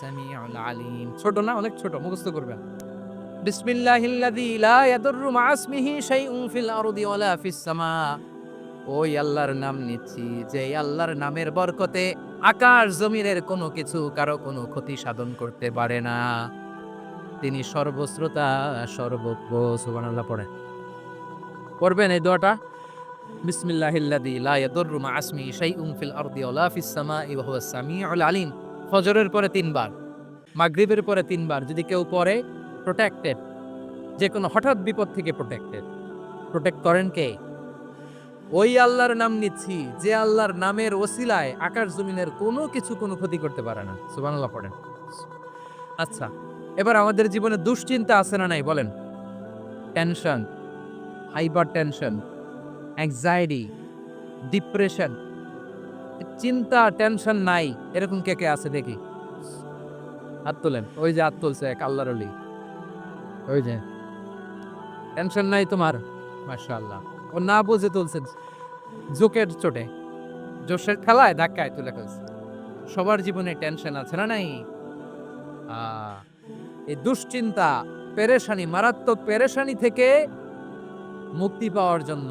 সামিউল আলিম ছোট না, অনেক ছোট, মুখস্থ করবেন। আরদি ওয়ালা আল্লাহর নাম নিচ্ছি, যে আল্লাহর নামের বরকতে আকাশ জমিনের কোনো কিছু কারও কোনো ক্ষতি সাধন করতে পারে না। তিনি সর্বশ্রোতা, সর্বজ্ঞ, সুবহানাল্লাহ পড়ে পড়বেন এই দোয়াটা? বিসমিল্লাহিল্লাযী লা ইয়াদুররু মা আসমি শাইউন ফিল আরদি ফজরের পরে তিনবার, মাগরিবের পরে তিনবার যদি কেউ পড়ে প্রোটেক্টেড যে কোনো হঠাৎ বিপদ থেকে প্রোটেক্টেড প্রোটেক্ট করেন কে? ওই আল্লাহর নাম নিচ্ছি, যে আল্লাহর নামের ওসিলায় আকাশ জমিনের কোনো কিছু কোনো ক্ষতি করতে পারে না। সুবহানাল্লাহ পড়েন। আচ্ছা এবার আমাদের জীবনে দুশ্চিন্তা আছে না নাই বলেন? Tension hyper tension anxiety depression চিন্তা টেনশন নাই, এরকম কে কে আছে দেখি। হাত তোলেন, ওই যে হাত তুলছে এক আল্লাহর ওই যে। টেনশন নাই তোমার? মাশাআল্লাহ। ও না বুঝে তুলছেন, জোকের চোটে। জোশের খেলায় ধাক্কায় তুলে ফেলছে। সবার জীবনে টেনশন আছে না নাই? এই দুশ্চিন্তা, পেরেশানি, মারাত্মক পেরেশানি থেকে মুক্তি পাওয়ার জন্য।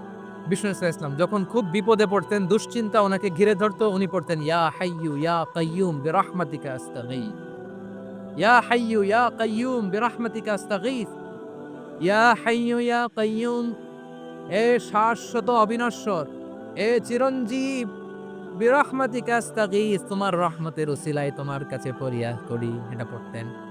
বিষ্ণু ইসলাম যখন খুব বিপদে পড়তেন, দুশ্চিন্তা ওনাকে ঘিরে ধরতো, উনি পড়তেন, ইয়া হাইয়ু ইয়া কাইয়ুম বিরহমাতিকা আস্তাগীথ ইয়া হাইয়ু ইয়া কাইয়ুম বিরহমাতিকা আস্তাগীথ ইয়া হাইয়ু ইয়া কাইয়ুম এ শাশ্বত অবিনশ্বর, এ চিরঞ্জীব বিরহমাতিকা আস্তাগীথ তোমার রহমতের উসিলায় তোমার কাছে ফরিয়াদ করি। এটা পড়তেন।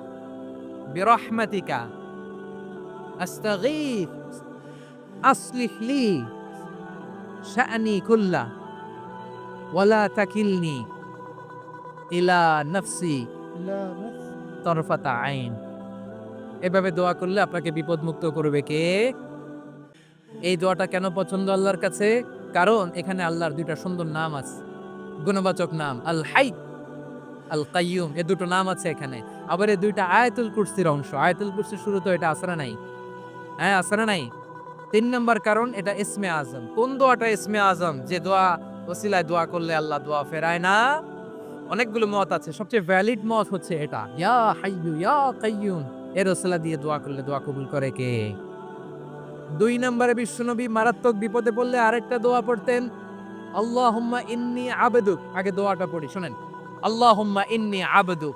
বিরহমাতিকা। আস্তাগীথ আসলিহ লি শাআনি কুল্লা। ওয়ালা তাকিলনি ইলা নফসি। তরফাতা আইন। এভাবে দোয়া করলে আপনাকে বিপদ মুক্ত করবে কে? এই দোয়াটা কেন পছন্দ আল্লাহর কাছে? কারণ এখানে আল্লাহর দুইটা সুন্দর নাম আছে। গুণবাচক নাম, আল হাই, আল কাইয়ুম, এ দুটো নাম আছে এখানে। আবার এই দুইটা আয়াতুল কুরসির অংশ। আয়াতুল কুরসির শুরু তো এটা আসরা নাই। হ্যাঁ আসরা নাই। তিন নম্বর কারণ এটা ইসমে আজম। কোন দোয়াটা ইসমে আজম? যে দোয়া ওসিলায় দোয়া করলে আল্লাহ দোয়া ফেরায় না? অনেকগুলো মত আছে। সবচেয়ে ভ্যালিড মত হচ্ছে এটা। ইয়া হাইয়ু ইয়া কাইয়ুম এর ওসিলা দিয়ে দোয়া করলে দোয়া কবুল করে কে? দুই নম্বরে বিশ্বনবী মারাত্মক বিপদে পড়লে আরেকটা দোয়া পড়তেন, আল্লাহুম্মা ইন্নি আবেদুক। আগে দোয়াটা পড়ি, শোনেন। আল্লাহুম্মা ইন্নি আবেদুক।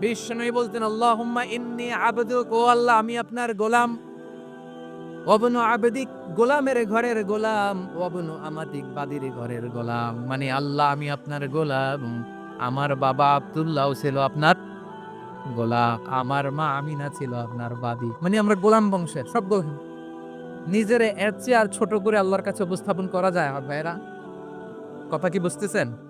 বিষ্ণুই বলতেন, আল্লাহুম্মা ইন্নি আবদুক, ও আল্লাহ, আমি আপনার গোলাম। ওবনু আবেদিক গোলামের ঘরের গোলাম ওবনু আমাদিক বাদির ঘরের গোলাম। মানে আল্লাহ, আমি আপনার গোলাম। আমার বাবা আব্দুল্লাহ ছিল আপনার গোলাম। আমার মা আমিনা ছিল আপনার বাদি। মানে আমরা গোলাম বংশের, সব গোলাম। নিজের এর চেয়ে আর ছোট করে আল্লাহর কাছে উপস্থাপন করা যায় আমার ভাইরা। কথা কি বুঝতেছেন?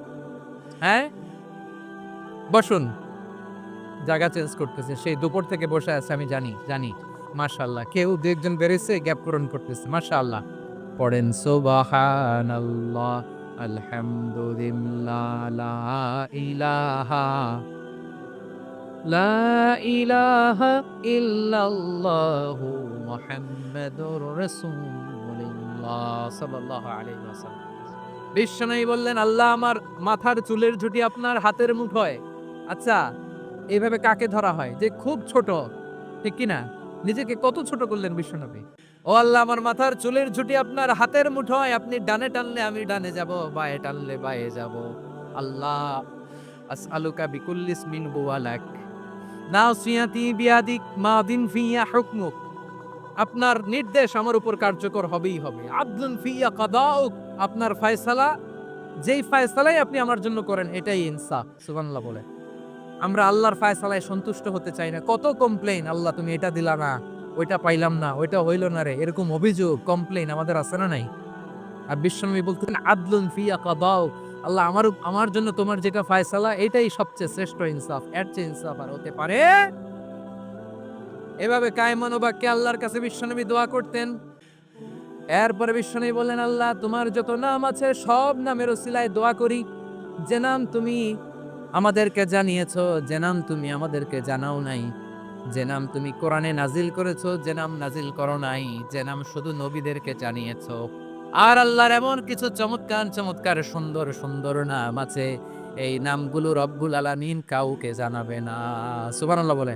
হ্যাঁ? বসুন। জায়গা চেঞ্জ করতেছে। সেই দুপুর থেকে বসে আছে, আমি জানি জানি। মাশাআল্লাহ। কেউ দু একজন বেরোচ্ছে গ্যাপ পূরণ করতেছে। মাশাআল্লাহ। পড়েন, সুবহানাল্লাহ, আলহামদুলিল্লাহ, লা ইলাহা লা ইলাহা ইল্লাল্লাহু মুহাম্মাদুর রাসূলুল্লাহ সাল্লাল্লাহু আলাইহি ওয়াসাল্লাম। বিশ্বনবী বললেন, আল্লাহ আমার মাথার চুলের ঝুটি আপনার হাতের মুঠোয়। আচ্ছা এইভাবে কাকে ধরা হয়? যে খুব ছোট, ঠিক কি না নিজেকে কত ছোট করলেন বিশ্বনবী? ও আল্লাহ, আমার মাথার চুলের ঝুঁটি আপনার হাতের মুঠোয়। আপনি ডানে টানলে আমি ডানে যাব, বায়ে টানলে বায়ে যাব। আল্লাহ, আসআলুকা বিকুল্লিস মিন হুয়ালাক। নাসিয়াতি বিয়াদিক মাদিন ফিয়া হুকমুক। আপনার নির্দেশ আমার উপর কার্যকর হবেই হবে। আব্দুন ফিয়া কাদাউক। আপনার ফয়সালা, যেই ফায়সালাই আপনি আমার জন্য করেন, এটাই ইনসাফ, সুবহানাল্লাহ বলে। আমরা আল্লাহর ফায়সালায় সন্তুষ্ট হতে চাই না। কত কমপ্লেন আল্লাহ তুমি এটা দিলা না, ওইটা পাইলাম না, ওইটা হইল না রে, এরকম অভিযোগ কমপ্লেন আমাদের আছে না নাই? আর বিশ্বনবী বলতেন আদলুন ফিয়া কাদাউ। আল্লাহ আমার আমার জন্য তোমার যেটা ফায়সালা, এটাই সবচেয়ে শ্রেষ্ঠ ইনসাফ, এর চেয়ে ইনসাফ আর হতে পারে? এভাবে কায়মান বাক্যে আল্লাহর কাছে বিশ্বনবী দোয়া করতেন। এরপরে বিশ্বনবী বললেন, আল্লাহ, তোমার যত নাম আছে, সব নামের ওসিলায় দোয়া করি। যে নাম তুমি আমাদেরকে জানিয়েছো, যে নাম তুমি আমাদেরকে জানাও নাই। যে নাম তুমি কোরআনে নাজিল করেছ, যে নাম নাজিল করো নাই। যে নাম শুধু নবীদেরকে জানিয়েছ। আর আল্লাহর এমন কিছু চমৎকার চমৎকার, সুন্দর সুন্দর নাম আছে। এই নামগুলো রব্বুল আলামিন কাউকে জানাবে না। সুবহানাল্লাহ বলে।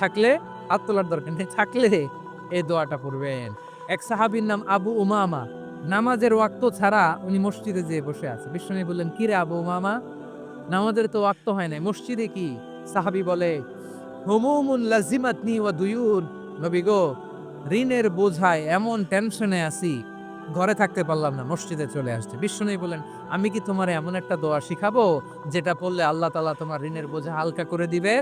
থাকলে হাত তোলার দরকার নেই, থাকলে এই দোয়াটা পড়বেন। এক সাহাবীর নাম আবু উমামা। নামাজের ওয়াক্ত ছাড়া উনি মসজিদে যেয়ে বসে আছে। বিষ্ণু বললেন কি রে আবু উমামা? নামাজের তো ওয়াক্ত হয় নাই। মসজিদে কি? সাহাবি বলে, হুমুমুন লাজিমাতনি ওয়া দুয়ুন নবী গো, ঋণের বোঝায় এমন টেনশনে আছি, ঘরে থাকতে পারলাম না, মসজিদে চলে আসছে। বিশ্বনবী বলেন আমি কি তোমার এমন একটা দোয়া শিখাবো, যেটা পড়লে আল্লাহ তাআলা তোমার ঋণের বোঝা হালকা করে দিবে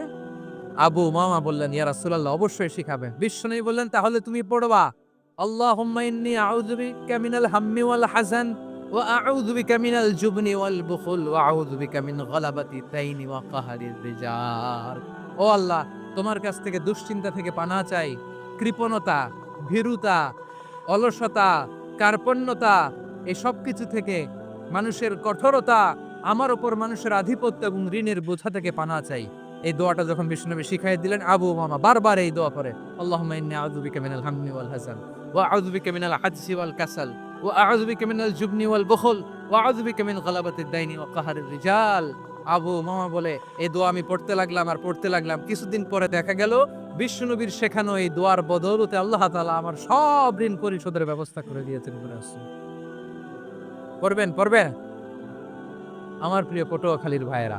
আবু মামা বললেন, ইয়া রাসূলুল্লাহ, অবশ্যই শিখাবেন বিশ্বনবী বললেন, তাহলে তুমি পড়বা, আল্লাহুম্মা ইন্নী আউযু বিকা মিনাল হাম্মি ওয়াল হাযান ওয়া আউযু বিকা মিনাল জুবনি ওয়াল বুখল ওয়া আউযু বিকা মিন গলাবাতি তাইনি ওয়া কাহারির রিজাল। ও আল্লাহ, তোমার কাছ থেকে দুশ্চিন্তা থেকে পানা চাই, কৃপণতা, ভীরুতা, অলসতা, কার্পণ্যতা এই সব কিছু থেকে মানুষের কঠোরতা, আমার ওপর মানুষের আধিপত্য এবং ঋণের বোঝা থেকে পানা চাই। এই দোয়াটা যখন বিষ্ণুনবী শিখাই দিলেন, আবু মামা বারবার এই দোয়া করে আল্লাহুম্মা ইন্নী আউযু বিকা মিনাল হাম্মি ওয়াল হাসান, ওয়া আউযু বিকা মিনাল আজজি ওয়াল কাসাল, ওয়া আউযু বিকা মিনাল জুবনি ওয়াল বুখল, ওয়া আউযু বিকা মিন গলাবাতিদ দাইনি ওয়া কাহারির রিজাল। আবু মামা বলে, এই দোয়া আমি পড়তে লাগলাম আর পড়তে লাগলাম। কিছুদিন পরে দেখা গেল বিষ্ণুনবীর শেখানো এই দোয়ার বদৌলতে আল্লাহ তাআলা আমার সব ঋণ পরিশোধের ব্যবস্থা করে দিয়েছেন বলে আসছে। পড়বেন পড়বেন। আমার প্রিয় পটুয়াখালীর ভাইয়েরা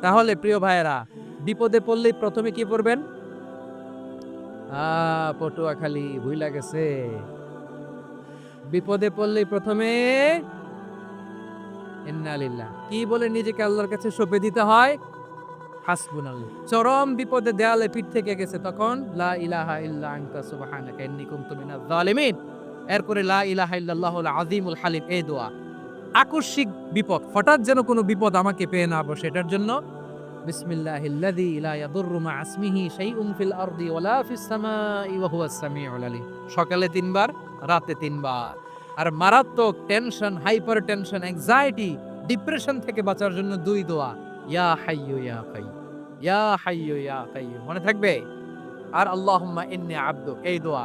তাহলে প্রিয় ভাইয়েরা, বিপদে পড়লেই প্রথমে কি পড়বেন? আ, পটুয়াখালী, ভুইলা গেছে। বিপদে পড়লেই প্রথমে ইন্নালিল্লাহ। কি বলে নিজেকে আল্লাহর কাছে সঁপে দিতে হয়? হাসবুনাল্লাহ। চরম বিপদে দেয়ালে পিঠ থেকে গেছে তখন, লা ইলাহা ইল্লা আনতা সুবহানাকা ইন্নী কুনতু মিনাজ জালিমিন এরপরে লা ইলাহা ইল্লাল্লাহুল আযীমুল হালিম, এই দোয়া। আকস্মিক বিপদ, হঠাৎ যেন কোনো বিপদ আমাকে পেয়ে না বসে, এটার জন্য সকালে তিনবার, রাতে তিনবার। আর মারাত্মক tension hyper tension anxiety depression থেকে বাঁচার জন্য দুই দোয়া, ইয়া হাইয়ু ইয়া ইয়া হাইয়ু ইয়া মনে থাকবে? আর আল্লাহুম্মা ইন্নী আবদুক, এই দোয়া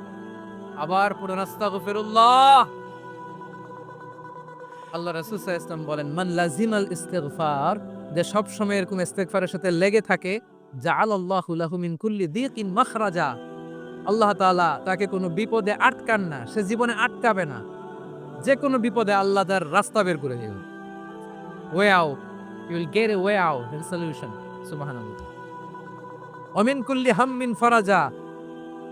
আবার পড়ুন, আস্তাগফিরুল্লাহ। আল্লাহ রাসূল ওয়াসাল্লাম বলেন, মান লাজিমাল ইস্তিগফার, যে সব সময় এরকম ইস্তেগফারের সাথে লেগে থাকে, জাআলাল্লাহু লাহু মিন কুল্লি দিকিন মাখরাজা। আল্লাহ তাআলা তাকে কোনো বিপদে আটকান না, সে জীবনে আটকাবে না। যে কোনো বিপদে আল্লাহ তার রাস্তা বের করে দেবে way out you will get a way out and solution সুবহানাল্লাহ। অমিন কুল্লি হাম্মিন ফারাজা।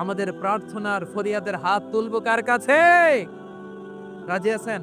আমাদের প্রার্থনার ফরিয়াদের হাত তুলব কার কাছে? রাজি আছেন?